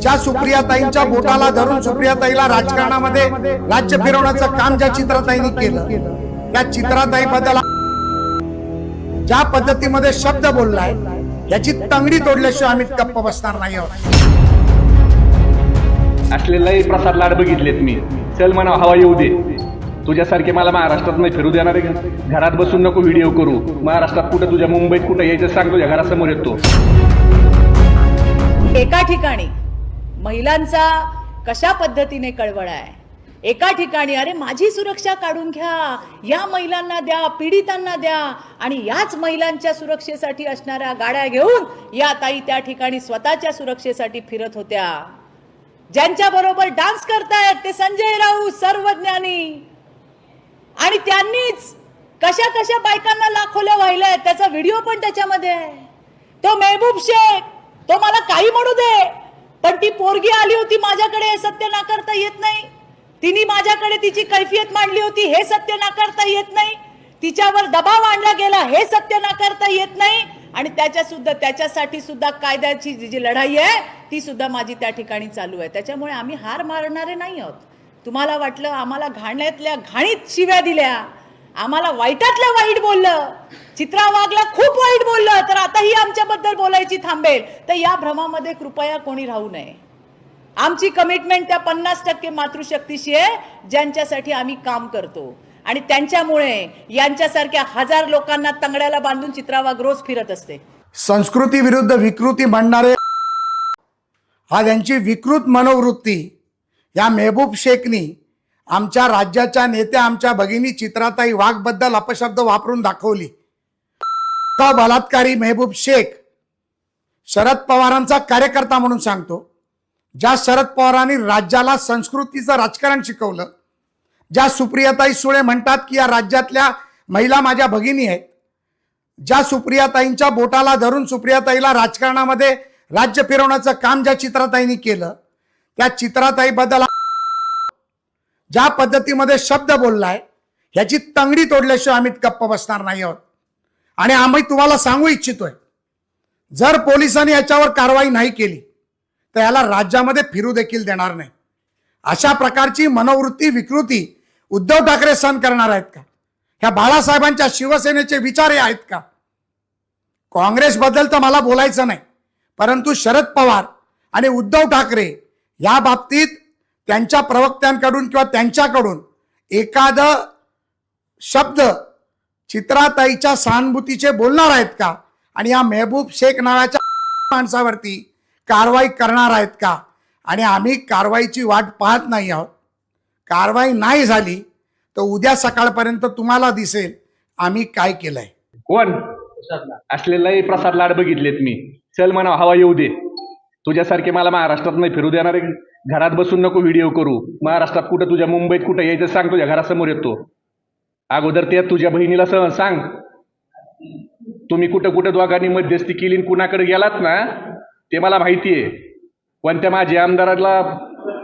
ज्या सुप्रियाताईंच्या बोटाला धरून सुप्रियाताईला राजकारणामध्ये राज्य फिरवण्याचं काम ज्या चित्राताईंनी केलं. त्या चित्राताई बद्दल ज्या पद्धतीमध्ये शब्द बोललाय याची तंगडी तोडल्याशिवाय आम्ही गप्प बसणार नाही आहोत. असलेलाही प्रसाद लाड बघितलेत मी. चल म्हणा हवा येऊ दे. तुझ्यासारखे मला महाराष्ट्रात नाही फिरू देणार आहे? घरात बसून नको व्हिडिओ करू. महाराष्ट्रात कुठं तुझ्या मुंबईत कुठं यायचं सांग तुझ्या घरासमोर येतो. एका ठिकाणी महिलांचा कशा पद्धतीने कळवळ आहे? एका ठिकाणी अरे माझी सुरक्षा काढून घ्या या महिलांना द्या पीडितांना द्या आणि याच महिलांच्या सुरक्षेसाठी असणाऱ्या गाड्या घेऊन या ताई त्या ठिकाणी स्वतःच्या सुरक्षेसाठी फिरत होत्या. ज्यांच्या बरोबर डान्स करतायत ते संजय राऊत सर्वज्ञानी. आणि त्यांनीच कशा कशा बायकांना लाखोल्या वाहिल्या त्याचा व्हिडिओ पण त्याच्यामध्ये आहे. तो मेहबूब शेख तो मला काही म्हणू दे. पण ती पोरगी आली होती माझ्याकडे हे सत्य नाकारता येत नाही. तिने माझ्याकडे तिची कैफियत मांडली होती हे सत्य नाकारता येत नाही. तिच्यावर दबाव आणला गेला हे सत्य नाकारता येत नाही. आणि त्याच्या सुद्धा त्याच्यासाठी सुद्धा कायद्याची जी जी लढाई आहे ती सुद्धा माझी त्या ठिकाणी चालू आहे. त्याच्यामुळे आम्ही हार मारणारे नाही आहोत. तुम्हाला वाटलं आम्हाला घाण्यातल्या घाणीत शिव्या दिल्या. आम्हाला वाईटातलं वाईट बोललं. चित्रा वागला खूप वाईट बोललं. तर आताही आमच्याबद्दल बोलायची थांबेल. तर या भ्रमामध्ये कृपया कोणी राहू नये. आमची कमिटमेंट त्या पन्नास टक्के मातृशक्तीशी आहे ज्यांच्यासाठी आम्ही काम करतो. आणि त्यांच्यामुळे यांच्यासारख्या हजार लोकांना तंगड्याला बांधून चित्रावाग रोज फिरत असते. संस्कृती विरुद्ध विकृती म्हणणारे हा त्यांची विकृत मनोवृत्ती या मेहबूब शेखनी आमच्या राज्याच्या नेत्या आमच्या भगिनी चित्राताई वाघबद्दल अपशब्द वापरून दाखवली. का बलात्कारी मेहबूब शेख? शरद पवारांचा कार्यकर्ता म्हणून सांगतो. ज्या शरद पवारांनी राज्याला संस्कृतीचं राजकारण शिकवलं ज्या सुप्रियाताई सुळे म्हणतात की या राज्यातल्या महिला माझ्या भगिनी आहेत ज्या सुप्रियाताईंच्या बोटाला धरून सुप्रियाताईला राजकारणामध्ये राज्य फिरवण्याचं काम ज्या चित्राताईंनी केलं त्या चित्राताईबद्दल ज्या पद्धतीमध्ये शब्द बोललाय ह्याची तंगडी तोडल्याशिवाय आम्ही गप्प बसणार नाही आहोत. आणि आम्ही तुम्हाला सांगू इच्छितोय जर पोलिसांनी याच्यावर कारवाई नाही केली तर याला राज्यामध्ये फिरू देखील देणार नाही. अशा प्रकारची मनोवृत्ती विकृती उद्धव ठाकरे सहन करणार आहेत का? ह्या बाळासाहेबांच्या शिवसेनेचे विचार हे आहेत का? काँग्रेसबद्दल तर मला बोलायचं नाही परंतु शरद पवार आणि उद्धव ठाकरे या बाबतीत त्यांच्या प्रवक्त्यांकडून किंवा त्यांच्याकडून एखादं शब्द चित्राताईच्या सहानुभूतीचे बोलणार आहेत का? आणि या मेहबूब शेख नावाच्या माणसावरती कारवाई करणार आहेत का? आणि आम्ही कारवाईची वाट पाहत नाही आहोत. कारवाई नाही झाली तर उद्या सकाळपर्यंत तुम्हाला दिसेल आम्ही काय केलंय. कोण? असलेलाही प्रसाद लाड बघितलेत मी. चल म्हणा हवा येऊ दे. तुझ्यासारखे मला महाराष्ट्रात नाही फिरू देणार आहे. घरात बसून नको व्हिडिओ करू. महाराष्ट्रात कुठं तुझ्या मुंबईत कुठं यायचं सांग तुझ्या घरासमोर येतो. अगोदर ते तुझ्या बहिणीला स- सांग. तुम्ही कुठं कुठं दोघांनी मध्यस्थी केली आणि कुणाकडे गेलात ना ते मला माहिती आहे कोणत्या माझ्या आमदाराला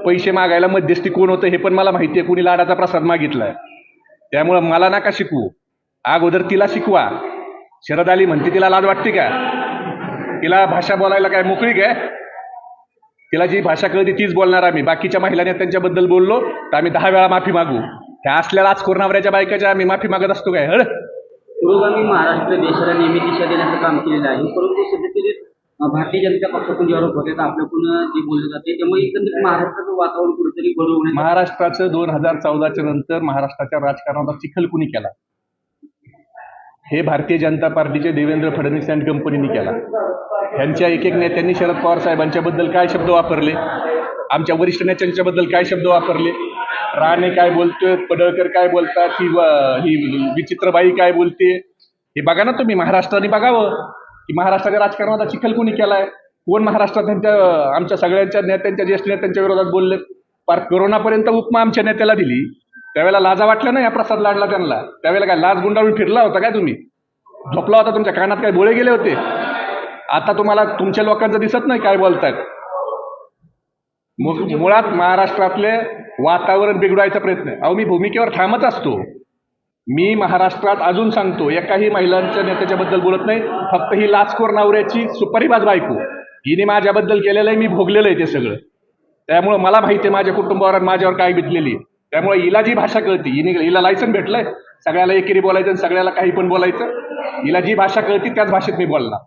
पैसे मागायला मध्यस्थी कोण होतं हे पण मला माहिती आहे कुणी लाडाचा प्रसाद मागितलाय. त्यामुळं मला नका शिकवू. अगोदर तिला शिकवा. शरद आली म्हणते तिला लाज वाटते का? तिला भाषा बोलायला काय मोकळी काय तिला जी भाषा कळते तीच बोलणार आम्ही. बाकीच्या महिला नेत्यांच्याबद्दल बोललो तर आम्ही दहा वेळा माफी मागू. ह्या असलेल्या आज कोरणावऱ्याच्या बायकाच्या आम्ही माफी मागत असतो काय? हळ. पुरोगामी महाराष्ट्र देशाला नेहमी दिशा देण्याचं काम केलेलं आहे. परंतु सध्या अं, भारतीय जनता पक्षातून जे आरोप होते आपल्याकडून जे बोललं जाते त्यामुळे एकंदरीत महाराष्ट्राचं वातावरण कुठेतरी बरं होण्याचं महाराष्ट्राचं दोन हजार चौदाच्या नंतर महाराष्ट्राच्या राजकारणाचा चिखल कुणी केला? हे भारतीय जनता पार्टीचे देवेंद्र फडणवीस अँड कंपनीने केला. ह्यांच्या एक एक नेत्यांनी शरद पवार साहेबांच्याबद्दल काय शब्द वापरले? आमच्या वरिष्ठ नेत्यांच्याबद्दल काय शब्द वापरले? राणे काय बोलतोय? पडळकर काय बोलतात? ही ही विचित्रबाई काय बोलते? हे बघा ना तुम्ही महाराष्ट्राने बघावं. की महाराष्ट्राच्या राजकारणाचा चिखल कोणी केलाय? कोण महाराष्ट्रात त्यांच्या आमच्या सगळ्यांच्या नेत्यांच्या ज्येष्ठ नेत्यांच्या विरोधात बोलले पार करोनापर्यंत उपमा आमच्या नेत्याला दिली. त्यावेळेला लाजा वाटल्या ना या प्रसाद लाडला त्यांना. त्यावेळेला काय लाज गुंडाळून फिरला होता काय तुम्ही? झोपला होता तुमच्या कानात काय बोळे गेले होते? आता तुम्हाला तुमच्या लोकांचं दिसत नाही काय बोलतायत? मुळात महाराष्ट्रातले वातावरण बिघडवायचा प्रयत्न अहो मी भूमिकेवर ठामच असतो. मी महाराष्ट्रात अजून सांगतो एकाही महिलांच्या नेत्याच्याबद्दल बोलत नाही फक्त ही लाचखोर नवऱ्याची सुपारीबाज बायको. हिने माझ्याबद्दल केलेलं आहे मी भोगलेलं आहे ते सगळं. त्यामुळं मला माहिती आहे माझ्या कुटुंबावर आणि माझ्यावर काय बितलेली आहे. त्यामुळे हिला जी भाषा कळती हिने हिला लायसन भेटलंय. सगळ्याला एकेरी बोलायचं आणि सगळ्याला काही पण बोलायचं. हिला जी भाषा कळती त्याच भाषेत मी बोलणार.